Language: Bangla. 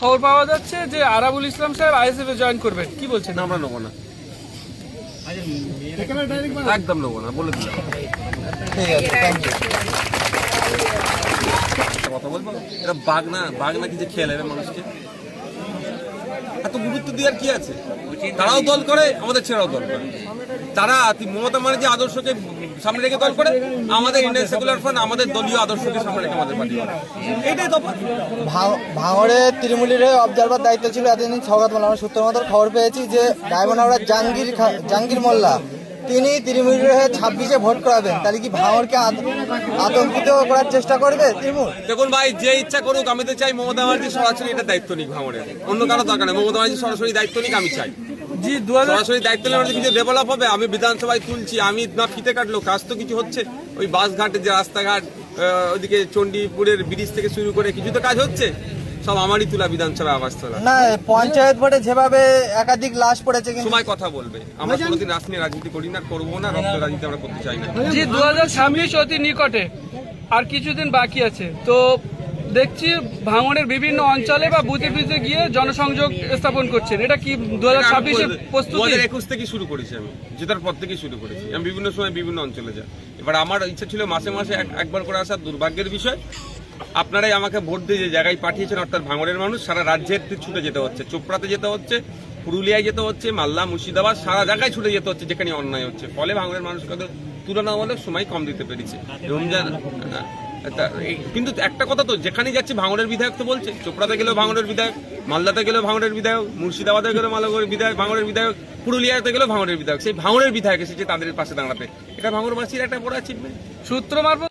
খবর পাওয়া যাচ্ছে যে আরাবুল ইসলাম সাহেব আইএসএফ এ জয়েন করবেন। কি বলছেন? না আমরা নেব না। একদম নেব না বলে দিলাম। ঠিক আছে থ্যাংক ইউ কথা বলব? এটা বাঘ না বাঘ নাকি যে খেয়ে নেবে মানুষকে? এত গুরুত্ব দেওয়ার কি আছে? তারাও দল করে আমাদের ছেড়াও দল করে। তারা মমতা মানে যে আদর্শকে সামনে রেখে দল করে আমাদের ইন্ডিয়ান সেকুলার ফ্রন্ট আমাদের দলীয় আদর্শকে সামনে রেখে আমাদের পার্টি এটাই তফাৎ। ভাঙ- ভাঙড়ে তৃণমূলের অবজারভার দায়িত্ব ছিল এতদিন সৌগাত মোল্লা। আমরা সূত্র মতো খবর পেয়েছি যে ডায়মন্ড হাওড়ার জাহাঙ্গীর জাহাঙ্গীর মোল্লা তিনি তৃণমূলের হয়ে ছাব্বিশে ভোট করাবেন। তাহলে কি ভাঙড়কে আত- আতঙ্কিত করার চেষ্টা করবে তৃণমূল? দেখুন ভাই যে ইচ্ছা করুক আমি তো চাই মমতা ব্যানার্জি সরাসরি এটা দায়িত্ব নিক ভাঙড়ের। অন্য কারও দরকার নেই। মমতা ব্যানার্জি সরাসরি দায়িত্ব নিক আমি চাই। জি সরাসরি দায়িত্ব নিলে কিছু ডেভেলপ হবে আমি বিধানসভায় তুলছি আমি না ফিতে কাটলো কাজ তো কিছু হচ্ছে। ওই বাসঘাটের যে রাস্তাঘাট আহ, ওইদিকে চণ্ডীপুরের ব্রিজ থেকে শুরু করে কিছু তো কাজ হচ্ছে সব আমারই তুলা বিধানসভা আবাস তোলা। না পঞ্চায়েত ভোটে যেভাবে একাধিক লাশ পড়েছে কিন্তু সময় কথা বলবে আমরা কোনোদিন রাজনীতি রাজনীতি করি না করব না রক্ত রাজনীতি আমরা করতে চাই না। জি দু হাজার ছাব্বিশ অতি নিকটে আর কিছুদিন বাকি আছে। তো দেখছি ভাঙনের বিভিন্ন অঞ্চলে বা বুথে বুথে গিয়ে জনসংযোগ স্থাপন করছেন। এটা কি দু হাজার ছাব্বিশে দু প্রস্তুতি? হাজার একুশ থেকে শুরু করেছি আমি। জেতার পর থেকে শুরু করেছি। আমি বিভিন্ন সময় বিভিন্ন অঞ্চলে যাই। এবার আমার ইচ্ছা ছিল মাসে মাসে এক- একবার করে আসার দুর্ভাগ্যের বিষয় আপনারাই আমাকে ভোট দিয়ে যে জায়গায় পাঠিয়েছেন অর্থাৎ ভাঙড়ের মানুষ সারা রাজ্যের ছুটে যেতে হচ্ছে। চোপড়াতে যেতে হচ্ছে পুরুলিয়ায় যেতে হচ্ছে মাল্লা মুর্শিদাবাদ সারা জায়গায় ছুটে যেতে হচ্ছে যেখানে অন্যায় হচ্ছে। ফলে ভাঙড়ের মানুষকে তুলনামূলক সময় কম দিতে পেরেছে। রমজান কিন্তু একটা কথা তো যেখানে যাচ্ছে ভাঙড়ের বিধায়ক তো বলছে। চোপড়াতে গেলেও ভাঙড়ের বিধায়ক, মালদাতে গেলেও ভাঙড়ের বিধায়ক, মুর্শিদাবাদে গেলেও মালগড়ের বিধায়ক, ভাঙড়ের বিধায়ক, পুরুলিয়াতে গেলেও ভাঙড়ের বিধায়ক। সেই ভাঙড়ের বিধায়ক এসেছে তাদের পাশে দাঁড়াতে। এটা ভাঙড়বাসীর একটা বড় অ্যাচিভমেন্ট সূত্র মারফত